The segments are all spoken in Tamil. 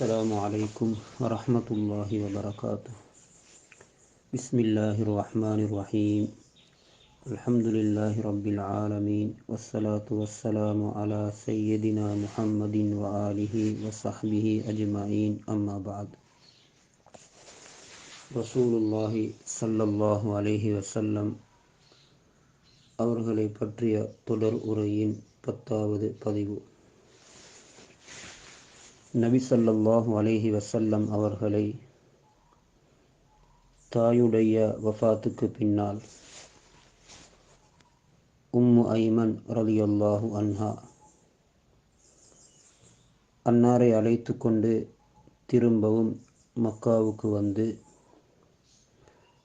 السلام عليكم ورحمة الله وبركاته بسم الله الرحمن الرحيم الحمد لله رب العالمين والصلاة والسلام على سيدنا محمد وآله وصحبه أجمعين أما بعد رسول الله صلى الله عليه وسلم அவர்களை பற்றிய தொடர் உரையின் பத்தாவது பதிவு நபி ஸல்லல்லாஹு அலேஹி வசல்லம் அவர்களை தாயுடைய வஃபாத்துக்கு பின்னால் உம்மு ஐமன் ரலியல்லாஹு அன்ஹா அன்னாரை அழைத்து கொண்டு திரும்பவும் மக்காவுக்கு வந்து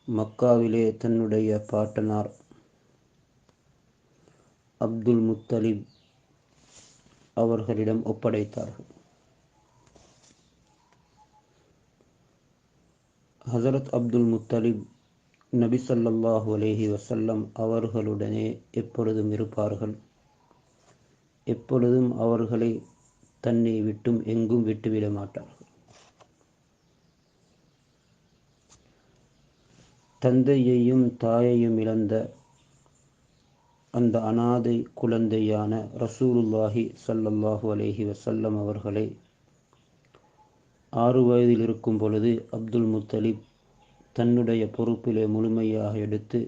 மக்காவிலே தன்னுடைய பாட்டனார் அப்துல் முத்தலிப் அவர்களிடம் ஒப்படைத்தார்கள். ஹசரத் அப்துல் முத்தலிப் நபி சல்லாஹூ அலேஹி வசல்லம் அவர்களுடனே எப்பொழுதும் இருப்பார்கள். எப்பொழுதும் அவர்களை தன்னை விட்டும் எங்கும் விட்டுவிட மாட்டார்கள். தந்தையையும் தாயையும் இழந்த அந்த அனாதை குழந்தையான ரசூலுல்லாஹி ஸல்லல்லாஹு அலேஹி வசல்லம் அவர்களை ஆறு வயதில் இருக்கும் பொழுது அப்துல் முத்தலிப் தன்னுடைய பொறுப்பிலே முழுமையாக எடுத்து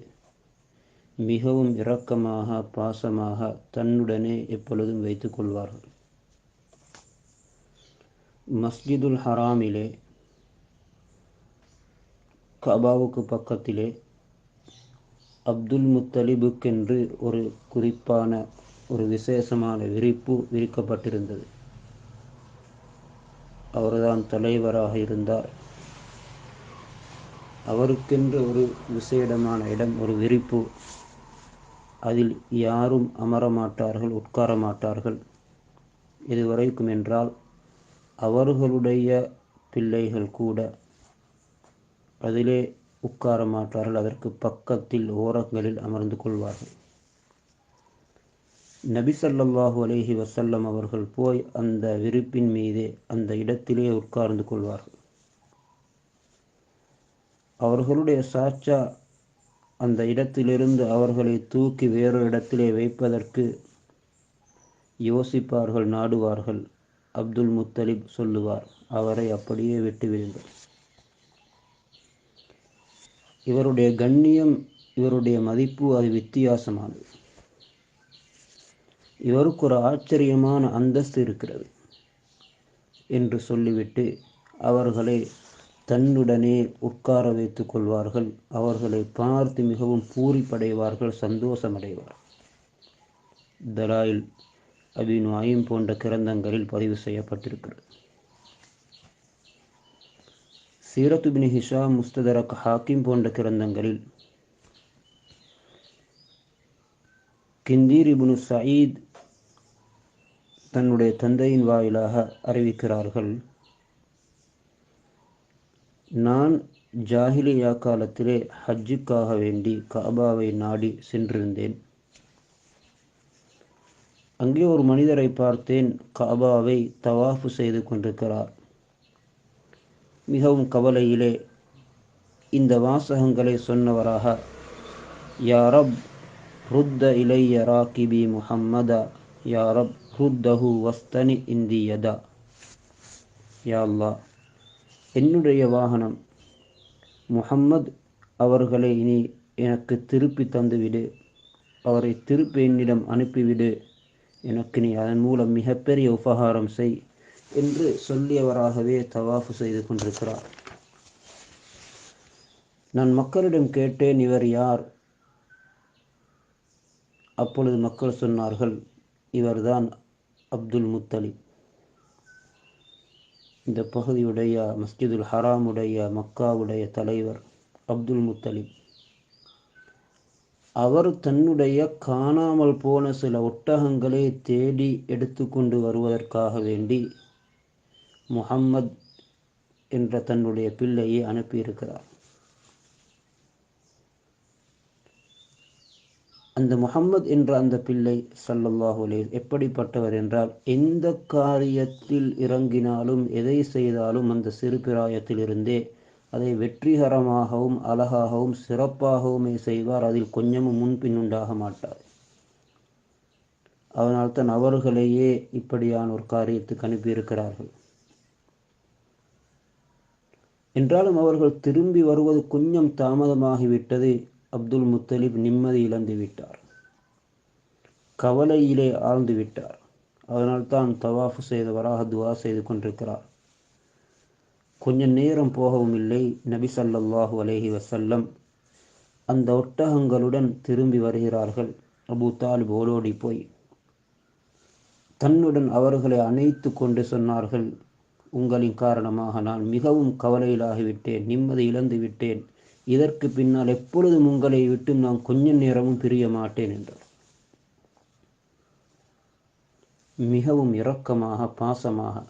மிகவும் இரக்கமாக பாசமாக தன்னுடனே எப்பொழுதும் வைத்துக் கொள்வார்கள். மஸ்ஜிதுல் ஹராமிலே கபாவுக்கு பக்கத்திலே அப்துல் முத்தலிபுக்கென்று ஒரு குறிப்பான ஒரு விசேஷமான விரிப்பு விரிக்கப்பட்டிருந்தது. அவர்தான் தலைவராக இருந்தார். அவருக்கென்று ஒரு விசேடமான இடம் ஒரு விரிப்பு. அதில் யாரும் அமர மாட்டார்கள் உட்கார மாட்டார்கள். இதுவரைக்கும் என்றால் அவர்களுடைய பிள்ளைகள் கூட அதிலே உட்கார மாட்டார்கள். அதற்கு பக்கத்தில் ஓரங்களில் அமர்ந்து கொள்வார்கள். நபி சல்லாஹூ அலைஹி வசல்லம் அவர்கள் போய் அந்த விருப்பின் மீதே அந்த இடத்திலே உட்கார்ந்து கொள்வார்கள். அவர்களுடைய சாச்சா அந்த இடத்திலிருந்து அவர்களை தூக்கி வேறு இடத்திலே வைப்பதற்கு யோசிப்பார்கள் நாடுவார்கள். அப்துல் முத்தலிப் சொல்லுவார் அவரை அப்படியே விட்டுவிடுங்கள் இவருடைய கண்ணியம் இவருடைய மதிப்பு அது வித்தியாசமானது. இவருக்கு ஒரு ஆச்சரியமான அந்தஸ்து இருக்கிறது என்று சொல்லிவிட்டு அவர்களை தன்னுடனே உட்கார வைத்துக் கொள்வார்கள். அவர்களை பார்த்து மிகவும் பூரிப்படைவார்கள் சந்தோஷமடைவார். தலாயில் அபின் ஆயும் போன்ற கிரந்தங்களில் பதிவு செய்யப்பட்டிருக்கிறது. சீரத்துபின் ஹிஷா முஸ்ததரக் ஹாக்கிம் போன்ற கிரந்தங்களில் கிந்தீர் இபுனு சயீத் தன்னுடைய தந்தையின் வாயிலாக அறிவிக்கிறார்கள். நான் ஜாகிலியா காலத்திலே ஹஜ்ஜுக்காக வேண்டி காபாவை நாடி சென்றிருந்தேன். அங்கே ஒரு மனிதரை பார்த்தேன். காபாவை தவாஃபு செய்து கொண்டிருக்கிறார். மிகவும் கவலையிலே இந்த வாசகங்களை சொன்னவராக யாரப் ருத்த இளைய ராக்கிபி முஹம்மதா யாரப் ஹுத்தஹு வஸ்தனி இந்தியதா யா அல்லா என்னுடைய வாகனம் முகம்மது அவர்களை இனி எனக்கு திருப்பி தந்துவிடு. அவரை திருப்பி என்னிடம் அனுப்பிவிடு. எனக்கு நீ அதன் மூலம் மிகப்பெரிய உபகாரம் செய் என்று சொல்லியவராகவே தவாஃபு செய்து கொண்டிருக்கிறார். நான் மக்களிடம் கேட்டேன் இவர் யார்? அப்பொழுது மக்கள் சொன்னார்கள் இவர்தான் அப்துல் முத்தலிப். இந்த பகுதியுடைய மஸ்ஜிதுல் ஹராமுடைய மக்காவுடைய தலைவர் அப்துல் முத்தலிப். அவர் தன்னுடைய காணாமல் போன சில ஒட்டகங்களை தேடி எடுத்துக்கொண்டு வருவதற்காக வேண்டி முகம்மத் என்ற தன்னுடைய பிள்ளையை அனுப்பியிருக்கிறார். அந்த முகம்மது என்ற அந்த பிள்ளை சல்லல்லாஹு எப்படிப்பட்டவர் என்றால் எந்த காரியத்தில் இறங்கினாலும் எதை செய்தாலும் அந்த சிறு பிராயத்திலிருந்தே அதை வெற்றிகரமாகவும் அழகாகவும் சிறப்பாகவுமே செய்வார். அதில் கொஞ்சமும் முன்பின் உண்டாக மாட்டார். அதனால்தான் அவர்களையே இப்படியான ஒரு காரியத்துக்கு அனுப்பியிருக்கிறார்கள். என்றாலும் அவர்கள் திரும்பி வருவது கொஞ்சம் தாமதமாகிவிட்டது. அப்துல் முத்தலிப் நிம்மதி இழந்து விட்டார். கவலையிலே ஆழ்ந்து விட்டார். அதனால் தான் தவாஃபு செய்தவராக துவா செய்து கொண்டிருக்கிறார். கொஞ்ச நேரம் போகவும் இல்லை. நபி சல்லாஹு அலைஹி வசல்லம் அந்த ஒட்டகங்களுடன் திரும்பி வருகிறார்கள். அபு தாலிப் ஓடோடி போய் தன்னுடன் அவர்களை அணைத்து கொண்டு சொன்னார்கள். உங்களின் காரணமாக நான் மிகவும் கவலையிலாகிவிட்டேன். நிம்மதி இழந்து விட்டேன். இதற்கு பின்னால் எப்பொழுதும் உங்களை விட்டு நான் கொஞ்ச நேரமும் பிரிய மாட்டேன் என்றார். மிகவும் இரக்கமாக பாசமாக.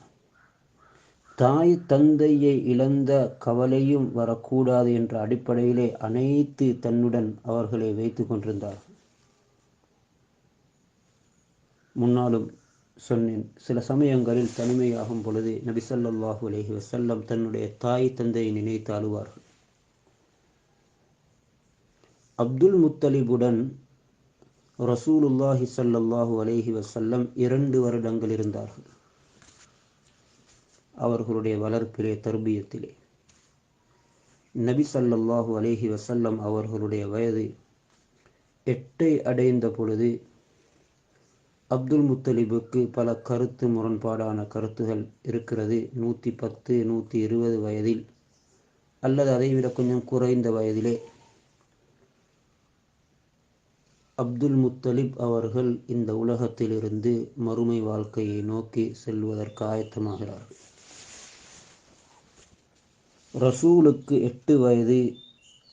தாய் தந்தையை இழந்த கவலையும் வரக்கூடாது என்ற அடிப்படையிலே அனைத்து தன்னுடன் அவர்களை வைத்து கொண்டிருந்தார். முன்னாலும் சொன்னேன் சில சமயங்களில் தனிமையாகும் பொழுது நபிசல்லாஹு ஸல்லல்லாஹு வசல்லம் தன்னுடைய தாய் தந்தையை நினைத்து அழுவார்கள். அப்துல் முத்தலிபுடன் ரசூலுல்லாஹி ஸல்லல்லாஹு அலேஹி வசல்லம் இரண்டு வருடங்கள் இருந்தார்கள். அவர்களுடைய வளர்ப்பிலே தர்பியத்திலே. நபி ஸல்லல்லாஹு அலேஹி வசல்லம் அவர்களுடைய வயது எட்டை அடைந்த பொழுது அப்துல் முத்தலிபுக்கு பல கருத்து முரண்பாடான கருத்துகள் இருக்கிறது. நூற்றி பத்து நூற்றி இருபது வயதில் அல்லது அதைவிட கொஞ்சம் குறைந்த வயதிலே அப்துல் முத்தலிப் அவர்கள் இந்த உலகத்திலிருந்து மறுமை வாழ்க்கையை நோக்கி செல்வதற்கு ஆயத்தமாகிறார்கள். ரசூலுக்கு எட்டு வயது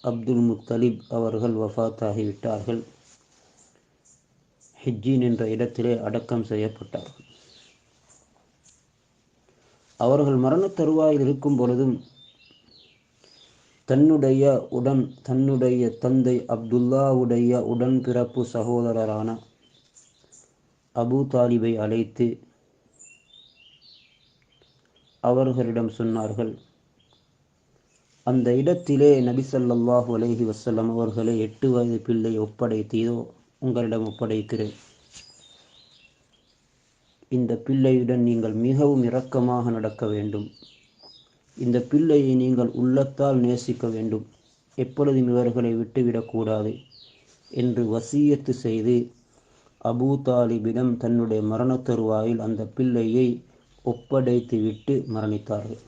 அப்துல் முத்தலிப் அவர்கள் வஃத்தாகிவிட்டார்கள். ஹிஜ்ஜின் என்ற இடத்திலே அடக்கம் செய்யப்பட்டார்கள். அவர்கள் மரண தருவாயில் இருக்கும் பொழுதும் தன்னுடைய உடன் தன்னுடைய தந்தை அப்துல்லாவுடைய உடன்பிறப்பு சகோதரரான அபு தாலிபை அழைத்து அவர்களிடம் சொன்னார்கள். அந்த இடத்திலே நபிசல்லாஹு ஸல்லல்லாஹு வசல்லம் அவர்களை எட்டு வயது பிள்ளை ஒப்படைத்தீதோ உங்களிடம் ஒப்படைக்கிறேன். இந்த பிள்ளையுடன் நீங்கள் மிகவும் இரக்கமாக நடக்க வேண்டும். இந்த பிள்ளையை நீங்கள் உள்ளத்தால் நேசிக்க வேண்டும். எப்பொழுதும் இவர்களை விட்டுவிடக்கூடாது என்று வசியத்து செய்து அபூ தாலிபிடம் தன்னுடைய மரணத் தருவாயில் அந்த பிள்ளையை ஒப்படைத்து விட்டு மரணித்தார்கள்.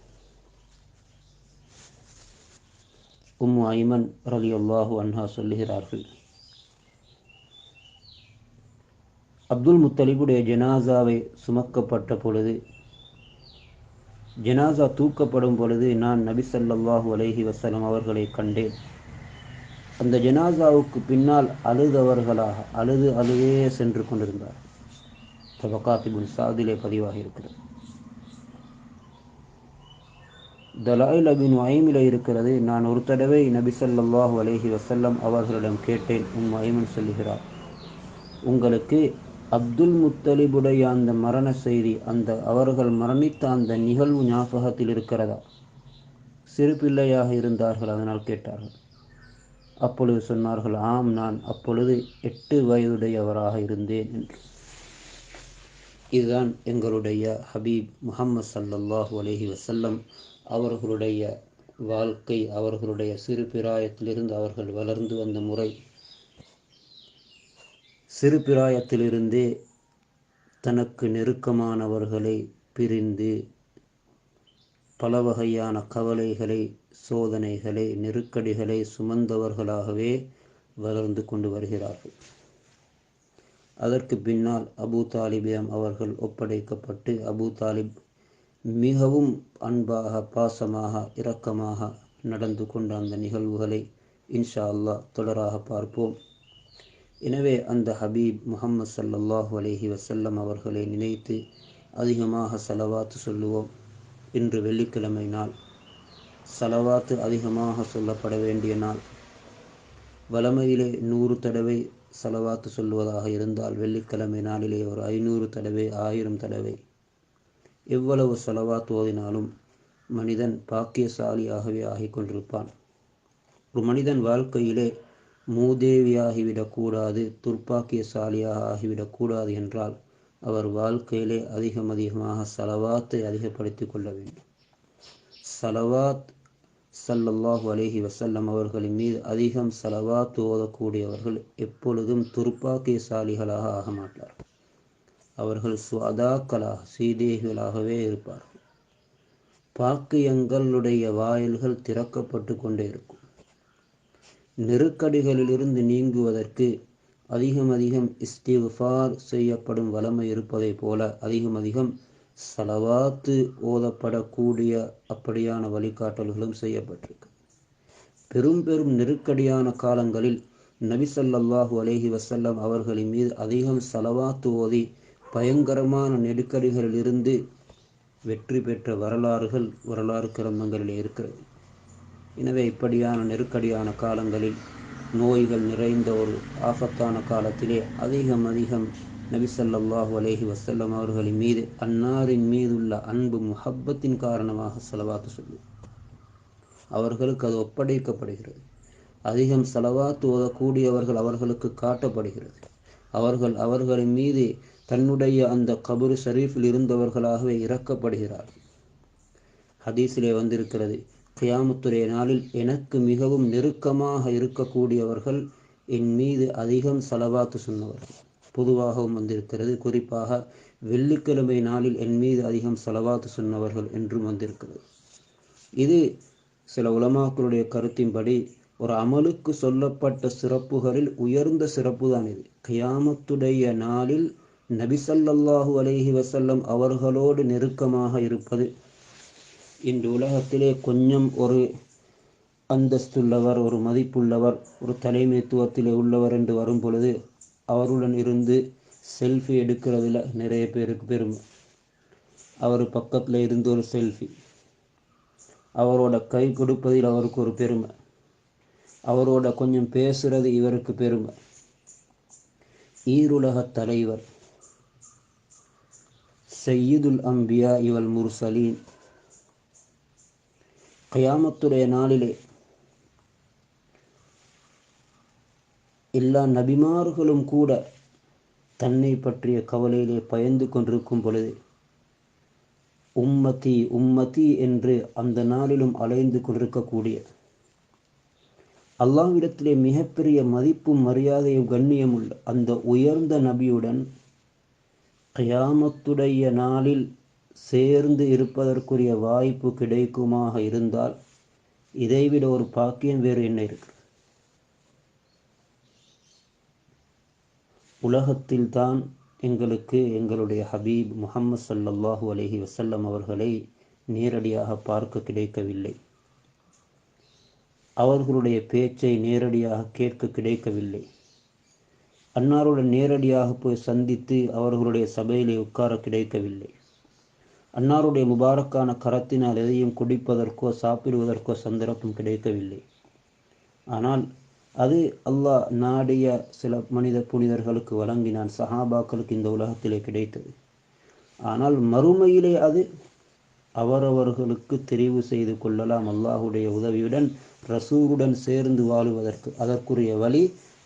உம் ஐமன் ரலி அல்லாஹு அன்ஹா சொல்லுகிறார்கள் அப்துல் முத்தலிபுடைய ஜனாசாவை சுமக்கப்பட்ட பொழுது ஜனாசா தூக்கப்படும் பொழுது நான் நபி சல்லாஹூ அலஹி வசலம் அவர்களை கண்டேன். அந்த ஜனாசாவுக்கு பின்னால் அழுதவர்களாக அழுது அழுதே சென்று கொண்டிருந்தார். தபகாத்திபுன் சாதிலே பதிவாக இருக்கிறது. தலாயில் அபின் வயமில இருக்கிறது. நான் ஒரு தடவை நபி சல்லாஹூ அலைஹி வசல்லம் அவர்களிடம் கேட்டேன். உம் வயமன் சொல்லுகிறார் உங்களுக்கு அப்துல் முத்தலிபுடைய அந்த மரண செய்தி அந்த அவர்கள் மரணித்த அந்த நிகழ்வு ஞாபகத்தில் இருக்கிறதா? சிறு பிள்ளையாக இருந்தார்கள் அதனால் கேட்டார்கள். அப்பொழுது சொன்னார்கள் ஆம் நான் அப்பொழுது எட்டு வயதுடையவராக இருந்தேன் என்று. இதுதான் எங்களுடைய ஹபீப் முஹம்மது சல்லல்லாஹு அலஹி வசல்லம் அவர்களுடைய வாழ்க்கை அவர்களுடைய சிறு பிராயத்திலிருந்து அவர்கள் வளர்ந்து வந்த முறை. சிறு பிராயத்திலிருந்தே தனக்கு நெருக்கமானவர்களை பிரிந்து பல வகையான கவலைகளை சோதனைகளை நெருக்கடிகளை சுமந்தவர்களாகவே வளர்ந்து கொண்டு வருகிறார்கள். அதற்கு பின்னால் அபு தாலிபிடம் அவர்கள் ஒப்படைக்கப்பட்டு அபு தாலிப் மிகவும் அன்பாக பாசமாக இரக்கமாக நடந்து கொண்ட அந்த நிகழ்வுகளை இன்ஷா அல்லாஹ் தொடராக பார்ப்போம். எனவே அந்த ஹபீப் முகம்மது சல்லல்லாஹு அலஹி வசல்லம் அவர்களை நினைத்து அதிகமாக செலவாத்து சொல்லுவோம் இன்று வெள்ளிக்கிழமை நாள். செலவாத்து அதிகமாக சொல்லப்பட வேண்டிய நாள். வளமையிலே நூறு தடவை செலவாத்து சொல்வதாக இருந்தால் வெள்ளிக்கிழமை நாளிலே ஒரு ஐநூறு தடவை ஆயிரம் தடவை. எவ்வளவு செலவாத்து ஓதினாலும் மனிதன் பாக்கியசாலியாகவே ஆகிக் கொண்டிருப்பான். ஒரு மனிதன் வாழ்க்கையிலே மூதேவியாகிவிடக்கூடாது துர்ப்பாக்கியசாலியாக ஆகிவிடக்கூடாது என்றால் அவர் வாழ்க்கையிலே அதிகம் அதிகமாக சலவாத்தை அதிகப்படுத்தி கொள்ள வேண்டும். சலவாத் சல்லல்லாஹு அலேஹி வசல்லம் அவர்களின் மீது அதிகம் சலவாத் ஓதக்கூடியவர்கள் எப்பொழுதும் துர்ப்பாக்கியசாலிகளாக ஆக மாட்டார்கள் அவர்கள் சுவாதாக்களாக சீதேகிகளாகவே இருப்பார்கள். பாக்கியங்களுடைய வாயில்கள் திறக்கப்பட்டு கொண்டே இருக்கும். நெருக்கடிகளிலிருந்து நீங்குவதற்கு அதிகம் அதிகம் இஸ்திஃபார் செய்யப்படும் வளமை இருப்பதைப் போல அதிகம் அதிகம் செலவாத்து ஓதப்படக்கூடிய அப்படியான வழிகாட்டல்களும் செய்யப்பட்டிருக்கு. பெரும் பெரும் நெருக்கடியான காலங்களில் நபிசல்லாஹு அலேஹி வசல்லம் அவர்களின் மீது அதிகம் செலவாத்து ஓதி பயங்கரமான நெருக்கடிகளிலிருந்து வெற்றி பெற்ற வரலாறுகள் வரலாறு கிரந்தங்களில் இருக்கிறது. எனவே இப்படியான நெருக்கடியான காலங்களில் நோய்கள் நிறைந்த ஒரு ஆபத்தான காலத்திலே அதிகம் அதிகம் நபிசல்லாஹு அலேஹி வசல்லம் அவர்களின் மீது அன்னாரின் மீதுள்ள அன்பு முஹப்பத்தின் காரணமாக செலவாத்து சொல்லும். அவர்களுக்கு அது ஒப்படைக்கப்படுகிறது. அதிகம் செலவாத்து ஓதக்கூடியவர்கள் அவர்களுக்கு காட்டப்படுகிறது. அவர்கள் அவர்களின் மீது தன்னுடைய அந்த கபரு ஷரீஃபில் இருந்தவர்களாகவே இறக்கப்படுகிறார்கள். ஹதீஸிலே வந்திருக்கிறது கியாமத்துடைய நாளில் எனக்கு மிகவும் நெருக்கமாக இருக்கக்கூடியவர்கள் என் மீது அதிகம் செலவாத்து சொன்னவர்கள் பொதுவாகவும் வந்திருக்கிறது. குறிப்பாக வெள்ளிக்கிழமை நாளில் என் மீது அதிகம் செலவாத்து சொன்னவர்கள் என்றும் வந்திருக்கிறது. இது சில உலமாக்களுடைய கருத்தின்படி ஒரு அமலுக்கு சொல்லப்பட்ட சிறப்புகளில் உயர்ந்த சிறப்பு தான் இது. கியாமத்துடைய நாளில் நபிசல்லாஹு அலேஹி வசல்லம் அவர்களோடு நெருக்கமாக இருப்பது இந்த உலகத்திலே கொஞ்சம் ஒரு அந்தஸ்துள்ளவர் ஒரு மதிப்புள்ளவர் ஒரு தலைமைத்துவத்திலே உள்ளவர் என்று வரும் பொழுது அவருடன் இருந்து செல்ஃபி எடுக்கிறதுல நிறைய பேருக்கு பெருமை. அவர் பக்கத்தில் இருந்து ஒரு செல்ஃபி அவரோட கை கொடுப்பதில் அவருக்கு ஒரு பெருமை. அவரோட கொஞ்சம் பேசுறது இவருக்கு பெருமை. ஈருலக தலைவர். செய்யுதுல் அம்பியா இவள் முர்சலீன். கயாமத்துடைய நாளிலே எல்லா நபிமார்களும் கூட தன்னை பற்றிய கவலையிலே பயந்து கொண்டிருக்கும் பொழுது உம்மதி உம்மதி என்று அந்த நாளிலும் அலைந்து கொண்டிருக்கக்கூடிய அல்லாவிடத்திலே மிகப்பெரிய மதிப்பும் மரியாதையும் கண்ணியம் உள்ள அந்த உயர்ந்த நபியுடன் கயாமத்துடைய நாளில் சேர்ந்து இருப்பதற்குரிய வாய்ப்பு கிடைக்குமாக இருந்தால் இதைவிட ஒரு பாக்கியம் வேறு என்ன இருக்கு உலகத்தில்தான் எங்களுக்கு எங்களுடைய ஹபீப் முகம்மது சல்லல்லாஹு அலஹி வசல்லம் அவர்களை நேரடியாக பார்க்க கிடைக்கவில்லை. அவர்களுடைய பேச்சை நேரடியாக கேட்க கிடைக்கவில்லை. அன்னாருடன் நேரடியாக போய் சந்தித்து அவர்களுடைய சபையிலே உட்கார கிடைக்கவில்லை. அன்னாருடைய முபாரக்கான கரத்தினால் எதையும் குடிப்பதற்கோ சாப்பிடுவதற்கோ சந்தர்ப்பம் கிடைக்கவில்லை. ஆனால் அது அல்லாஹ் நாடிய சில மனித புனிதர்களுக்கு வழங்கினான். சஹாபாக்களுக்கு இந்த உலகத்திலே கிடைத்தது. ஆனால் மறுமையிலே அது அவரவர்களுக்கு தெரிவு செய்து கொள்ளலாம். அல்லாஹுடைய உதவியுடன் ரசூருடன் சேர்ந்து வாழுவதற்கு அதற்குரிய வழி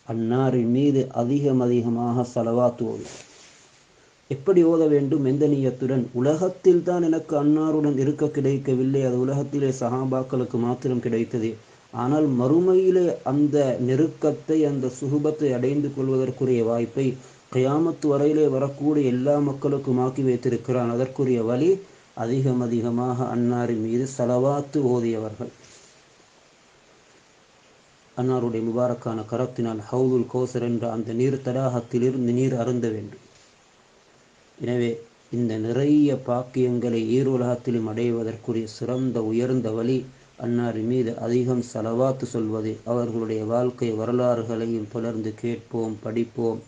அன்னாரின் மீது அதிகம் அதிகமாக செலவாத்துவது எப்படி ஓத வேண்டும் எந்த நீயத்துடன்? உலகத்தில் தான் எனக்கு அன்னாருடன் இருக்க கிடைக்கவில்லை. அது உலகத்திலே சகாபாக்களுக்கு மாத்திரம் கிடைத்தது. ஆனால் மறுமையிலே அந்த நெருக்கத்தை அந்த சுகுபத்தை அடைந்து கொள்வதற்குரிய வாய்ப்பை கயாமத்து வரையிலே வரக்கூடிய எல்லா மக்களுக்கும் ஆக்கி வைத்திருக்கிறான். அதற்குரிய வழி அதிகம் அதிகமாக அன்னாரின் மீது செலவாத்து ஓதியவர்கள். அன்னாருடைய முபாரக்கான கரத்தினால் ஹவுதுல் கோசர் என்ற அந்த நீர் தடாகத்திலிருந்து நீர் அருந்த வேண்டும். எனவே இந்த நிறைய பாக்கியங்களை ஈருலகத்திலும் அடைவதற்குரிய சிறந்த உயர்ந்த வழி அன்னாரின் மீது அதிகம் செலவாத்து சொல்வது. அவர்களுடைய வாழ்க்கை வரலாறுகளையும் தொடர்ந்து கேட்போம் படிப்போம்.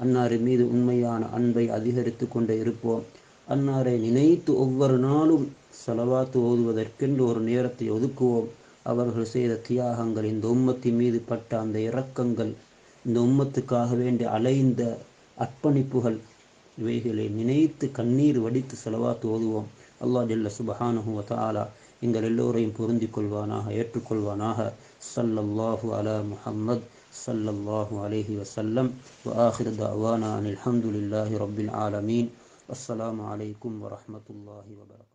அன்னாரின் மீது உண்மையான அன்பை அதிகரித்து கொண்டே இருப்போம். அன்னாரை நினைத்து ஒவ்வொரு நாளும் செலவாத்து ஓதுவதற்கென்று ஒரு நேரத்தை ஒதுக்குவோம். அவர்கள் செய்த தியாகங்கள் இந்த உம்மத்தின் மீது பட்ட அந்த இரக்கங்கள் இந்த உம்மத்துக்காக வேண்டி அலைந்த அர்ப்பணிப்புகள் இவைகளை நினைத்து கண்ணீர் வடித்து செலவாத்து ஓதுவோம். அல்லாஹ் ஜல்ல சுபஹானஹு வ எங்கள் எல்லோரையும் பொருந்தி கொள்வானாக ஏற்றுக்கொள்வானாக. சல்லல்லாஹு அலா முஹம்மத் சல்லல்லாஹு அலேஹி வசல்லம் வ ஆஹிரு அனில் ஹம்துலில்லாஹி ஆலமீன். அஸ்ஸலாமு அலைக்கும் வரஹ்மத்துல்லாஹி வபரகாத்துஹு